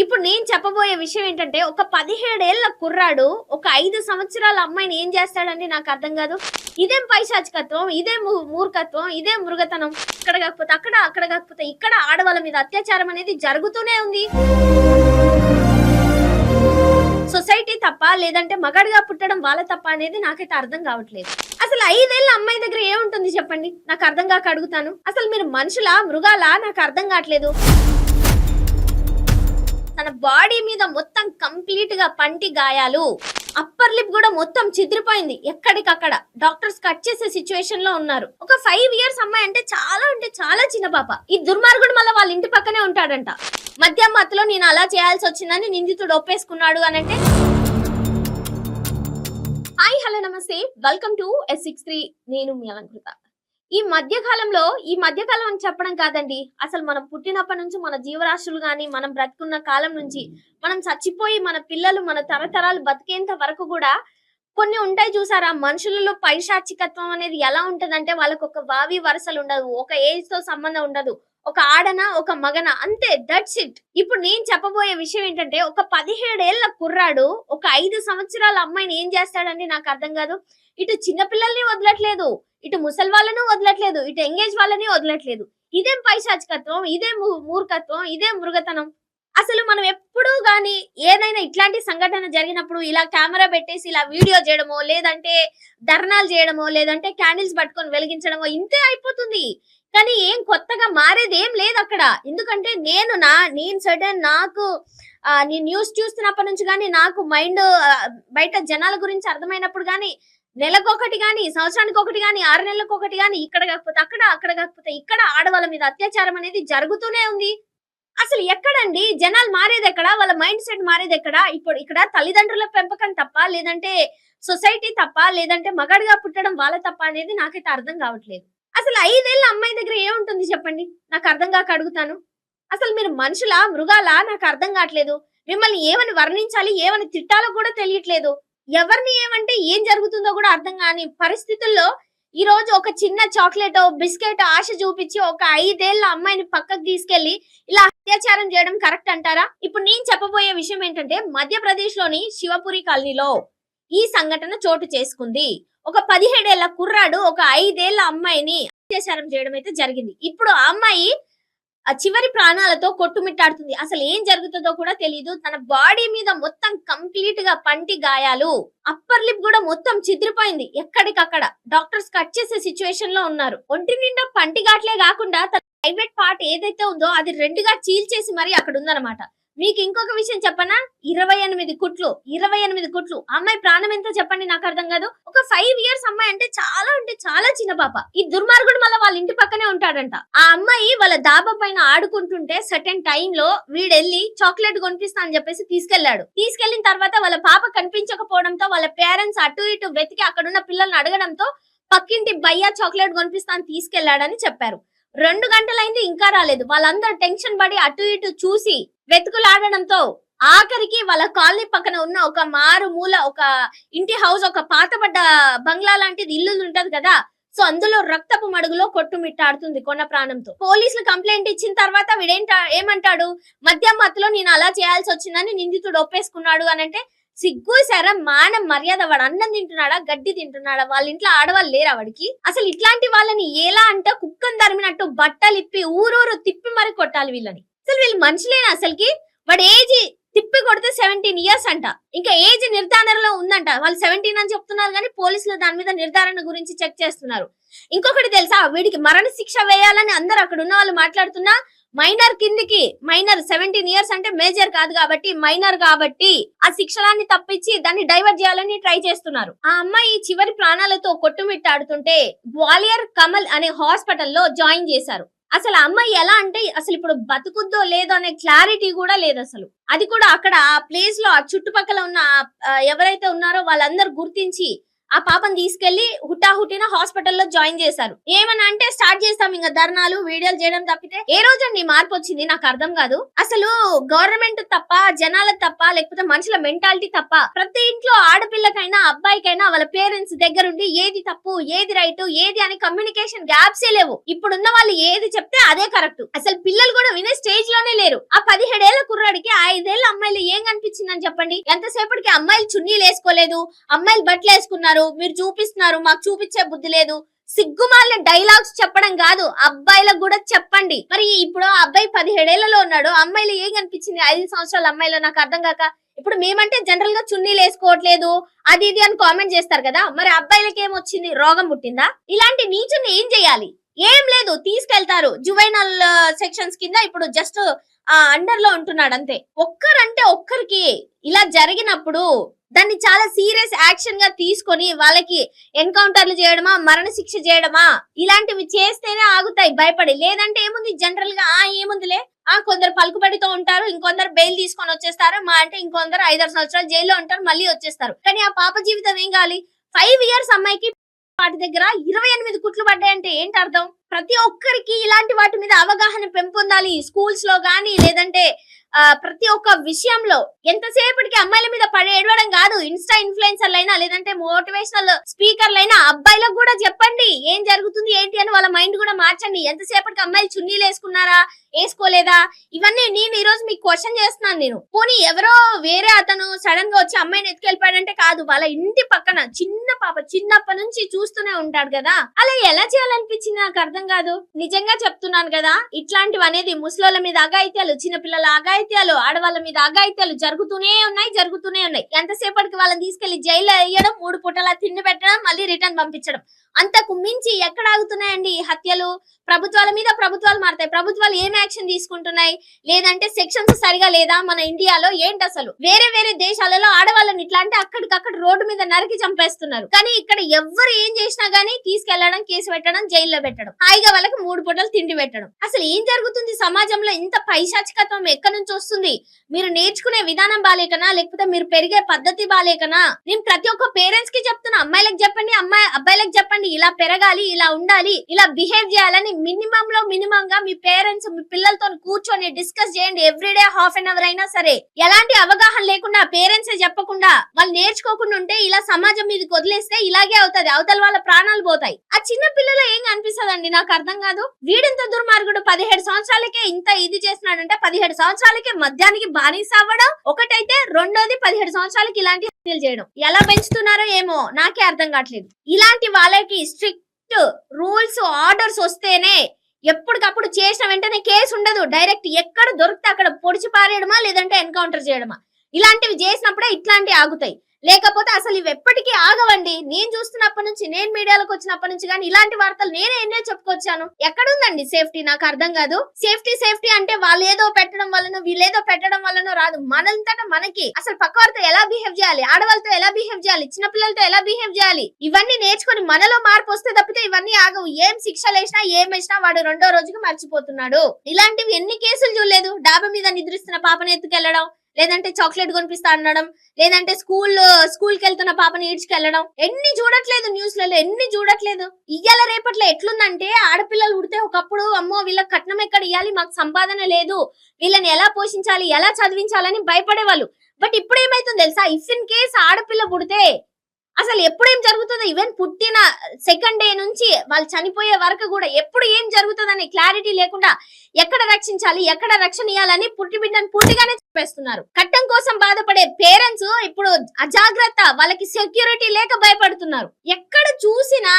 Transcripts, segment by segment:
ఇప్పుడు నేను చెప్పబోయే విషయం ఏంటంటే ఒక పదిహేడేళ్ళ కుర్రాడు ఒక ఐదు సంవత్సరాల అమ్మాయిని ఏం చేస్తాడండి నాకు అర్థం కాదు. ఇదేం పైశాచికత్వం ఇదే మూర్ఖత్వం ఇదే మృగతనం. ఇక్కడ కాకపోతే అక్కడ అక్కడ కాకపోతే ఇక్కడ ఆడవాళ్ళ మీద అత్యాచారం అనేది జరుగుతూనే ఉంది. సొసైటీ తప్ప లేదంటే మగాడిగా పుట్టడం వాళ్ళ తప్ప అనేది నాకైతే అర్థం కావట్లేదు. అసలు ఐదేళ్ళ అమ్మాయి దగ్గర ఏముంటుంది చెప్పండి? నాకు అర్థం కాక అడుగుతాను. అసలు మీరు మనుషులా మృగాలా? నాకు అర్థం కావట్లేదు. తన బాడీ మీద మొత్తం కంప్లీట్గా పంటి గాయాలు. అప్పర్ లిప్ కూడా మొత్తం చిద్రిపోయింది. ఎక్కడికక్కడ. డాక్టర్స్ కట్ చేసే సిచ్యువేషన్లో ఉన్నారు. ఒక ఫైవ్ ఇయర్స్ అమ్మాయి అంటే చాలా అంటే చాలా చిన్న పాప. ఈ దుర్మార్గుడు మళ్ళీ వాళ్ళ ఇంటి పక్కనే ఉంటాడంట. మధ్య మత్తులో నేను అలా చేయాల్సి వచ్చిందని నిందితుడు ఒప్పేసుకున్నాడు అని అంటే హాయ్ హలో నమస్తే. Welcome to S six three నేను మీ అలంకృత. ఈ మధ్య కాలంలో ఈ మధ్య కాలం అని చెప్పడం కాదండి. అసలు మనం పుట్టినప్పటి నుంచి మన జీవరాశులు గాని మనం బ్రతుకున్న కాలం నుంచి మనం చచ్చిపోయి మన పిల్లలు మన తరతరాలు బతికేంత వరకు కూడా కొన్ని ఉంటాయి చూసారా? మనుషులలో పైశాచికత్వం అనేది ఎలా ఉంటదంటే వాళ్ళకు ఒక వావి వరసలు ఉండదు. ఒక ఏజ్తో సంబంధం ఉండదు. ఒక ఆడన ఒక మగన అంతే దట్స్ ఇట్ ఇప్పుడు నేను చెప్పబోయే విషయం ఏంటంటే ఒక పదిహేడేళ్ళ కుర్రాడు ఒక ఐదు సంవత్సరాల అమ్మాయిని ఏం చేస్తాడండి నాకు అర్థం కాదు. ఇటు చిన్న పిల్లల్ని వదలట్లేదు. ఇటు ముసలి వాళ్ళను వదలట్లేదు ఇటు ఎంగేజ్ వాళ్ళని వదలట్లేదు. ఇదేం పైశాచికత్వం ఇదే మూర్ఖత్వం ఇదే మృగతనం. అసలు మనం ఎప్పుడూ గాని ఏదైనా ఇట్లాంటి సంఘటన జరిగినప్పుడు ఇలా కెమెరా పెట్టేసి ఇలా వీడియో చేయడమో లేదంటే ధర్నాలు చేయడమో లేదంటే క్యాండిల్స్ పట్టుకొని వెలిగించడమో ఇంతే అయిపోతుంది. కానీ ఏం కొత్తగా మారేది ఏం లేదు అక్కడ. ఎందుకంటే నేను నా నేను సడన్ నాకు ఆ, నేను న్యూస్ చూస్తున్నప్పటి నుంచి కానీ నాకు మైండ్ బయట జనాల గురించి అర్థమైనప్పుడు కానీ నెలకొకటి కానీ సంవత్సరానికి ఒకటి కానీ ఆరు నెలలకు ఒకటి కానీ ఇక్కడ కాకపోతే అక్కడ అక్కడ కాకపోతే ఇక్కడ ఆడవాళ్ళ మీద అత్యాచారం అనేది జరుగుతూనే ఉంది. అసలు ఎక్కడండి? జనాలు మారేది ఎక్కడ వాళ్ళ మైండ్ సెట్ మారేది ఎక్కడ ఇప్పుడు ఇక్కడ తల్లిదండ్రుల పెంపకం తప్ప లేదంటే సొసైటీ తప్ప లేదంటే మగాడిగా పుట్టడం వాళ్ళ తప్ప అనేది నాకైతే అర్థం కావట్లేదు. అసలు ఐదేళ్ళ అమ్మాయి దగ్గర ఏముంటుంది చెప్పండి? నాకు అర్థం కాక అడుగుతాను. అసలు మీరు మనుషులా మృగాలా? నాకు అర్థం కావట్లేదు. మిమ్మల్ని ఏమని వర్ణించాలి? ఏమని తిట్టాలో కూడా తెలియట్లేదు. ఎవరిని ఏమంటే ఏం జరుగుతుందో కూడా అర్థం కాని పరిస్థితుల్లో ఈ రోజు ఒక చిన్న చాక్లెట్ బిస్కెట్ ఆశ చూపించి ఒక ఐదేళ్ళ అమ్మాయిని పక్కకు తీసుకెళ్ళి ఇలా అత్యాచారం చేయడం కరెక్ట్ అంటారా? ఇప్పుడు నేను చెప్పబోయే విషయం ఏంటంటే మధ్యప్రదేశ్లోని శివపురి కాలనీలో ఈ సంఘటన చోటు చేసుకుంది. ఒక పదిహేడేళ్ళ కుర్రాడు ఒక ఐదేళ్ళ అమ్మాయిని అత్యాచారం చేయడం అయితే జరిగింది. ఇప్పుడు ఆ అమ్మాయి చివరి ప్రాణాలతో కొట్టుమిట్టాడుతుంది. అసలు ఏం జరుగుతుందో కూడా తెలియదు తన బాడీ మీద మొత్తం కంప్లీట్గా పంటి గాయాలు అప్పర్ లిప్ కూడా మొత్తం చిద్రిపోయింది. ఎక్కడికక్కడ. డాక్టర్స్ కట్ చేసే సిచ్యువేషన్లో ఉన్నారు. ఒంటి నిండా పంటి గాట్లే కాకుండా తన ప్రైవేట్ పార్ట్ ఏదైతే ఉందో అది రెండుగా చీల్చేసి మరి అక్కడ ఉందన్నమాట. మీకు ఇంకొక విషయం చెప్పనా? ఇరవై ఎనిమిది కుట్లు ఇరవై ఎనిమిది కుట్లు. అమ్మాయి ప్రాణం ఎంతో చెప్పండి నాకు అర్థం కాదు. ఒక ఫైవ్ ఇయర్స్ అమ్మాయి అంటే చాలా అంటే చాలా చిన్న పాప. ఈ దుర్మార్గుడు మళ్ళీ వాళ్ళ ఇంటి పక్కనే ఉంటాడంట. ఆ అమ్మాయి వాళ్ళ దాబా పైన ఆడుకుంటుంటే సర్టెన్ టైం లో వీడెళ్ళి చాక్లెట్ కొనిపిస్తా అని చెప్పేసి తీసుకెళ్ళాడు తీసుకెళ్ళిన తర్వాత వాళ్ళ పాప కనిపించకపోవడంతో వాళ్ళ పేరెంట్స్ అటు ఇటు వెతికి అక్కడున్న పిల్లల్ని అడగడంతో పక్కింటి బయ్యా చాక్లెట్ కొనిపిస్తా అని తీసుకెళ్ళాడని చెప్పారు. రెండు గంటలైంది ఇంకా రాలేదు. వాళ్ళందరూ టెన్షన్ పడి అటు ఇటు చూసి వెతుకులాడడంతో ఆఖరికి వాళ్ళ కాలనీ పక్కన ఉన్న ఒక మారు మూల ఒక ఇంటి హౌస్ ఒక పాతబడ్డ బంగ్లా లాంటిది ఇల్లు ఉంటది కదా సో అందులో రక్తపు మడుగులో కొట్టుమిట్టాడుతుంది కొన్న ప్రాణంతో. పోలీసులు కంప్లైంట్ ఇచ్చిన తర్వాత వీడేంట ఏమంటాడు? మద్యం మత్తులో నేను అలా చేయాల్సి వచ్చిందని నిందితుడు ఒప్పేసుకున్నాడు అని అంటే సిగ్గు శర మానం మర్యాద వాడు అన్నం తింటున్నాడా గడ్డి తింటున్నాడా వాళ్ళ ఇంట్లో ఆడవాళ్ళు లేరా వాడికి? అసలు ఇట్లాంటి వాళ్ళని ఎలా అంటే కుక్కను తరిమినట్టు బట్టలు ఇప్పి ఊరూరు తిప్పి మరి కొట్టాలి వీళ్ళని? అసలు వీళ్ళు మనుషులేనా అసలుకి? వాడు ఏజ్ తిప్పి కొడితే సెవెంటీన్ ఇయర్స్ అంట. ఇంకా ఏజ్ నిర్ధారణలో ఉందంట. వాళ్ళు సెవెంటీన్ అని చెప్తున్నారు కానీ పోలీసులు దాని మీద నిర్ధారణ గురించి చెక్ చేస్తున్నారు. ఇంకొకటి తెలుసా? వీడికి మరణ శిక్ష వేయాలని అందరు అక్కడ ఉన్న వాళ్ళు మాట్లాడుతున్నా మైనర్ కిందికి మైనర్ సెవెంటీన్ ఇయర్స్ అంటే మేజర్ కాదు కాబట్టి మైనర్ కాబట్టి ఆ శిక్షలాన్ని తప్పించి దాన్ని డైవర్ట్ చేయాలని ట్రై చేస్తున్నారు. ఆ అమ్మాయి చివరి ప్రాణాలతో కొట్టుమిట్టాడుతుంటే గ్వాలియర్ కమల్ అనే హాస్పిటల్లో జాయిన్ చేశారు. అసలు ఆ అమ్మాయి ఎలా అంటే అసలు ఇప్పుడు బతుకుద్దో లేదో అనే క్లారిటీ కూడా లేదు అసలు. అది కూడా అక్కడ ఆ ప్లేస్లో ఆ చుట్టుపక్కల ఉన్న ఎవరైతే ఉన్నారో వాళ్ళందరూ గుర్తించి ఆ పాపని తీసుకెళ్ళి హుటాహుటిన హాస్పిటల్లో జాయిన్ చేశారు. ఏమని అంటే స్టార్ట్ చేస్తాం ఇంకా ధర్నాలు వీడియోలు చేయడం తప్పితే. ఏ రోజండి మార్పు వచ్చింది? నాకు అర్థం కాదు. అసలు గవర్నమెంట్ తప్ప జనాల తప్ప లేకపోతే మనుషుల మెంటాలిటీ తప్ప ప్రతి ఇంట్లో ఆడపిల్లకైనా అబ్బాయికైనా వాళ్ళ పేరెంట్స్ దగ్గర ఉండి ఏది తప్పు ఏది రైట్ ఏది అని కమ్యూనికేషన్ గ్యాప్సే లేవు. ఇప్పుడున్న వాళ్ళు ఏది చెప్తే అదే కరెక్ట్. అసలు పిల్లలు కూడా వినే స్టేజ్లోనే లేరు. ఆ పదిహేడేళ్ళ కుర్రాడికి ఐదేళ్ళ అమ్మాయిలు ఏం కనిపించిందని చెప్పండి? ఎంతసేపటికి అమ్మాయిలు చున్నీలు వేసుకోలేదు అమ్మాయిలు బట్టలు వేసుకున్నారు మీరు చూపిస్తున్నారు మాకు చూపించే బుద్ధి లేదు. సిగ్గుమాలిన డైలాగ్స్ చెప్పడం కాదు అబ్బాయిలకు కూడా చెప్పండి. మరి ఇప్పుడు ఆ అబ్బాయి పదిహేడేళ్ళలో ఉన్నాడు అమ్మాయిలు ఏం కనిపించింది? ఐదు సంవత్సరాల అమ్మాయిలో నాకు అర్థం కాక ఇప్పుడు మేమంటే జనరల్గా చున్నీలు వేసుకోవట్లేదు అది ఇది అని కామెంట్ చేస్తారు కదా మరి అబ్బాయిలకి ఏమొచ్చింది రోగం పుట్టిందా? ఇలాంటి నీచుని ఏం చేయాలి? ఏం లేదు తీసుకెళ్తారు. జువైనల్ సెక్షన్స్ కింద ఇప్పుడు జస్ట్ ఆ అండర్లో ఉంటున్నాడు అంతే. ఒక్కరంటే ఒక్కరికి ఇలా జరిగినప్పుడు దాన్ని చాలా సీరియస్ యాక్షన్గా తీసుకొని వాళ్ళకి ఎన్కౌంటర్లు చేయడమా మరణ శిక్ష చేయడమా ఇలాంటివి చేస్తేనే ఆగుతాయి భయపడి. లేదంటే ఏముంది? జనరల్గా ఆ ఏముందిలే? ఆ కొందరు పలుకుబడితో ఉంటారు ఇంకొందరు బెయిల్ తీసుకొని వచ్చేస్తారు మా అంటే ఇంకొందరు ఐదారు సంవత్సరాలు జైల్లో ఉంటారు మళ్ళీ వచ్చేస్తారు. కానీ ఆ పాప జీవితం ఏం కావాలి? ఫైవ్ ఇయర్స్ అమ్మాయికి వాటి దగ్గర ఇరవై ఎనిమిది కుట్లు పడ్డాయంటే ఏంటి అర్థం ప్రతి ఒక్కరికి ఇలాంటి వాటి మీద అవగాహన పెంపొందాలి. స్కూల్స్లో గానీ లేదంటే ప్రతి ఒక్క విషయంలో ఎంతసేపటికి అమ్మాయిల మీద పడే ఏడవడం కాదు. ఇన్స్టా ఇన్ఫ్లుయెన్సర్లైనా లేదంటే మోటివేషనల్ స్పీకర్లైనా అబ్బాయిలకు కూడా చెప్పండి. ఏం జరుగుతుంది ఏంటి అని వాళ్ళ మైండ్ కూడా మార్చండి. ఎంతసేపటికి అమ్మాయిలు చున్నీలు వేసుకున్నారా వేసుకోలేదా? ఇవన్నీ నేను ఈ రోజు మీకు క్వశ్చన్ చేస్తున్నాను నేను. పోనీ ఎవరో వేరే అతను సడన్గా వచ్చి అమ్మాయిని ఎత్తుకెళ్ళిపోయాడంటే కాదు. వాళ్ళ ఇంటి పక్కన చిన్న పాప చిన్నప్పటి నుంచి చూస్తూనే ఉంటాడు కదా. అలా ఎలా చేయాలనిపించింది నాకు అర్థం కాదు. నిజంగా చెప్తున్నాను కదా ఇట్లాంటివి అనేది ముసలోళ్ళ మీద అగాయిత్యాలు చిన్నపిల్లల అఘాయిత్యాలు ఆడవాళ్ళ మీద అఘాయిత్యాలు జరుగుతూనే ఉన్నాయి జరుగుతూనే ఉన్నాయి. ఎంతసేపటికి వాళ్ళని తీసుకెళ్ళి జైల్లో వేయడం మూడు పూటలా తిండి పెట్టడం మళ్ళీ రిటర్న్ పంపించడం. అంతకు మించి ఎక్కడ ఆగుతున్నాయండి ఈ హత్యలు? ప్రభుత్వాల మీద ప్రభుత్వాలు మారుతాయి. ప్రభుత్వాలు ఏం యాక్షన్ తీసుకుంటున్నాయి? లేదంటే సెక్షన్స్ సరిగా లేదా మన ఇండియాలో? ఏంటి అసలు? వేరే వేరే దేశాలలో ఆడవాళ్ళని ఇట్లా అంటే అక్కడికక్కడ రోడ్డు మీద నరికి చంపేస్తున్నారు. కానీ ఇక్కడ ఎవ్వరు ఏం చేసినా గానీ తీసుకెళ్ళడం కేసు పెట్టడం జైల్లో పెట్టడం. హాయిగా వాళ్ళకి మూడు పూటలు తిండి పెట్టడం. అసలు ఏం జరుగుతుంది? సమాజంలో ఇంత పైశాచికత్వం ఎక్కడి నుంచి వస్తుంది. మీరు నేర్చుకునే విధానం బాలేకనా? లేకపోతే మీరు పెరిగే పద్ధతి బాలేకనా? నేను ప్రతి ఒక్క పేరెంట్స్కి చెప్తున్నా అమ్మాయిలకు చెప్పండి అమ్మాయి అబ్బాయిలకు చెప్పండి ఇలా పెరగాలి ఇలా ఉండాలి ఇలా బిహేవ్ చేయాలని మినిమం లో మినిమం గా మీ పేరెంట్స్ మీ పిల్లలతో కూర్చొని డిస్కస్ చేయండి. ఎవ్రీడే హాఫ్ అన్ అవర్ అయినా సరే. ఎలాంటి అవగాహన లేకుండా పేరెంట్స్ చెప్పకుండా వాళ్ళు నేర్చుకోకుండా ఉంటే ఇలా సమాజం మీదకి వదిలేస్తే ఇలాగే అవుతది. అవతల వాళ్ళ ప్రాణాలు పోతాయి. ఆ చిన్న పిల్లలు ఏం అనిపిస్తదండి? నాకు అర్థం కాదు. వీడింత దుర్మార్గుడు పదిహేడు సంవత్సరాలకే ఇంత ఇది చేస్తున్నాడంటే పదిహేడు సంవత్సరాలకే మద్యానికి బానిస అవ్వడం ఒకటైతే రెండోది పదిహేడు సంవత్సరాలకి ఇలాంటి హత్యలు చేయడం. ఎలా పెంచుతున్నారో ఏమో నాకే అర్థం కావట్లేదు. ఇలాంటి వాళ్ళకి స్ట్రిక్ట్ రూల్స్ ఆర్డర్స్ వస్తేనే ఎప్పటికప్పుడు చేసిన వెంటనే కేసు ఉండదు. డైరెక్ట్ ఎక్కడ దొరికితే అక్కడ పొడిచి పారేయడమా లేదంటే ఎన్కౌంటర్ చేయడమా. ఇలాంటివి చేసినప్పుడే ఇట్లాంటివి ఆగుతాయి. లేకపోతే అసలు ఇవి ఎప్పటికీ ఆగవండి. నేను చూస్తున్నప్పటి నుంచి నేను మీడియాలోకి వచ్చినప్పటి నుంచి కానీ ఇలాంటి వార్తలు నేనే ఎన్నో చెప్పుకొచ్చాను. ఎక్కడుందండి సేఫ్టీ? నాకు అర్థం కాదు. సేఫ్టీ సేఫ్టీ అంటే వాళ్ళు ఏదో పెట్టడం వల్లనో వీళ్ళేదో పెట్టడం వల్లనో రాదు. మనంతట మనకి అసలు పక్క వారితో ఎలా బిహేవ్ చేయాలి? ఆడవాళ్ళతో ఎలా బిహేవ్ చేయాలి? చిన్న పిల్లలతో ఎలా బిహేవ్ చేయాలి? ఇవన్నీ నేర్చుకొని మనలో మార్పు వస్తే తప్పితే ఇవన్నీ ఆగవు. ఏం శిక్షలు వేసినా ఏం వేసినా వాడు రెండో రోజుకి మర్చిపోతున్నాడు. ఇలాంటివి ఎన్ని కేసులు చూడలేదు. డాబా మీద నిద్రిస్తున్న పాపని ఎత్తుకెళ్ళడం లేదంటే చాక్లెట్ కొనిపిస్తా అనడం లేదంటే స్కూల్ స్కూల్కి వెళ్తున్న పాపని ఈడ్చుకెళ్ళడం. ఎన్ని చూడట్లేదు న్యూస్లలో ఎన్ని చూడట్లేదు. ఇయ్యాల రేపట్లో ఎట్లుందంటే ఆడపిల్లలు ఉడితే ఒకప్పుడు అమ్మో వీళ్ళకి కట్నం ఎక్కడ ఇవ్వాలి మాకు సంపాదన లేదు. వీళ్ళని ఎలా పోషించాలి? ఎలా చదివించాలని భయపడేవాళ్ళు. బట్ ఇప్పుడు ఏమైతుంది తెలుసా? ఇఫ్ ఇన్ కేస్ ఆడపిల్ల పుడితే అసలు ఎప్పుడు ఏం జరుగుతుందో ఈవెన్ పుట్టిన సెకండ్ డే నుంచి వాళ్ళు చనిపోయే వరకు కూడా ఎప్పుడు ఏం జరుగుతుందని క్లారిటీ లేకుండా ఎక్కడ రక్షించాలి ఎక్కడ రక్షణ ఇవ్వాలని పుట్టి బిడ్డను పూర్తిగానే చెప్పేస్తున్నారు కట్టం కోసం బాధపడే పేరెంట్స్ ఇప్పుడు అజాగ్రత్త వాళ్ళకి సెక్యూరిటీ లేక భయపడుతున్నారు. ఎక్కడ చూసినా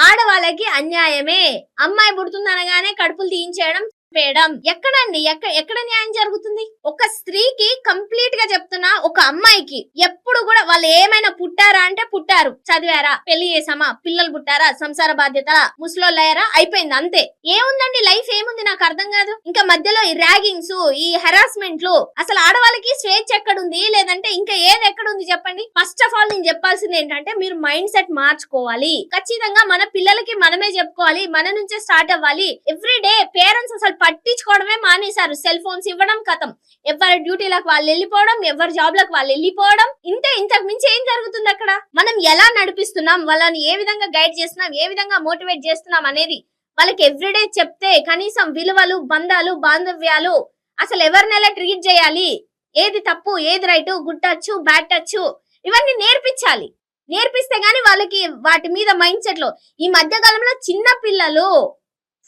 ఆడవాళ్ళకి అన్యాయమే. అమ్మాయి పుడుతుందనగానే కడుపులు తీయించేయడం వేయడం ఎక్కడండి? ఎక్కడ ఎక్కడ న్యాయం జరుగుతుంది? ఒక స్త్రీకి కంప్లీట్గా చెప్తున్నా ఒక అమ్మాయికి ఎప్పుడు కూడా వాళ్ళు ఏమైనా పుట్టారా అంటే పుట్టారు. చదివారా? పెళ్ళి చేసామా పిల్లలు పుట్టారా? సంసార బాధ్యత? ముసలోళ్ళయ్యారా? అయిపోయింది అంతే. ఏముందండి? లైఫ్ ఏముంది? నాకు అర్థం కాదు. ఇంకా మధ్యలో ఈ ర్యాగింగ్స్ ఈ హెరాస్మెంట్లు అసలు ఆడవాళ్ళకి స్వేచ్ఛ ఎక్కడుంది? లేదంటే ఇంకా ఏది ఎక్కడుంది చెప్పండి? ఫస్ట్ ఆఫ్ ఆల్ నేను చెప్పాల్సింది ఏంటంటే మీరు మైండ్ సెట్ మార్చుకోవాలి. ఖచ్చితంగా మన పిల్లలకి మనమే చెప్పుకోవాలి. మన నుంచే స్టార్ట్ అవ్వాలి. ఎవ్రీ డే పేరెంట్స్ అసలు పట్టించుకోవడమే మానేశారు. సెల్ ఫోన్స్ ఇవ్వడం కథం. ఎవరి డ్యూటీలకు వాళ్ళు వెళ్ళిపోవడం ఎవరి జాబ్లకు వాళ్ళు వెళ్ళిపోవడం ఇంతే. ఇంతకు మించి ఏం జరుగుతుంది అక్కడ? మనం ఎలా నడిపిస్తున్నాం? వాళ్ళని ఏ విధంగా గైడ్ చేస్తున్నాం? ఏ విధంగా మోటివేట్ చేస్తున్నాం అనేది వాళ్ళకి ఎవ్రీడే చెప్తే కనీసం విలువలు బంధాలు బాంధవ్యాలు అసలు ఎవరిని ఎలా ట్రీట్ చేయాలి? ఏది తప్పు ఏది right? Good touch bad touch? ఇవన్నీ నేర్పించాలి. నేర్పిస్తే గానీ వాళ్ళకి వాటి మీద మైండ్ సెట్లో ఈ మధ్య కాలంలో చిన్న పిల్లలు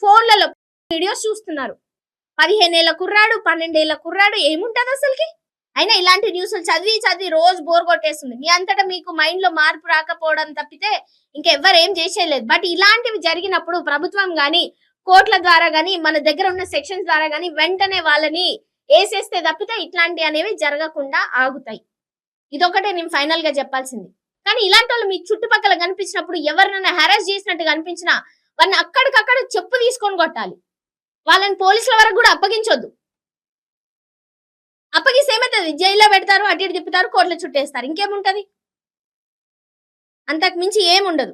ఫోన్లలో వీడియోస్ చూస్తున్నారు. పదిహేనేళ్ళ కుర్రాడు పన్నెండేళ్ళ కుర్రాడు ఏముంటది అసలుకి? అయినా ఇలాంటి న్యూస్లు చదివి చదివి రోజు బోర్ కొట్టేస్తుంది. మీ అంతటా మీకు మైండ్లో మార్పు రాకపోవడం తప్పితే ఇంకెవ్వరు ఏం చేసేయలేదు. బట్ ఇలాంటివి జరిగినప్పుడు ప్రభుత్వం గాని కోర్టుల ద్వారా గాని మన దగ్గర ఉన్న సెక్షన్స్ ద్వారా గాని వెంటనే వాళ్ళని వేసేస్తే తప్పితే ఇట్లాంటి అనేవి జరగకుండా ఆగుతాయి. ఇదొకటే నేను ఫైనల్గా చెప్పాల్సింది. కానీ ఇలాంటి వాళ్ళు మీ చుట్టుపక్కల కనిపించినప్పుడు ఎవరినైనా హెరాస్ చేసినట్టు కనిపించినా వాళ్ళని అక్కడికక్కడ చెప్పు తీసుకొని కొట్టాలి. వాళ్ళని పోలీసుల వరకు కూడా అప్పగించొద్దు. అప్పగిస్తే ఏమవుతుంది జైల్లో పెడతారు అటు ఇటు తిప్పుతారు కోర్టులో చుట్టేస్తారు. ఇంకేముంటది? అంతకు మించి ఏముండదు.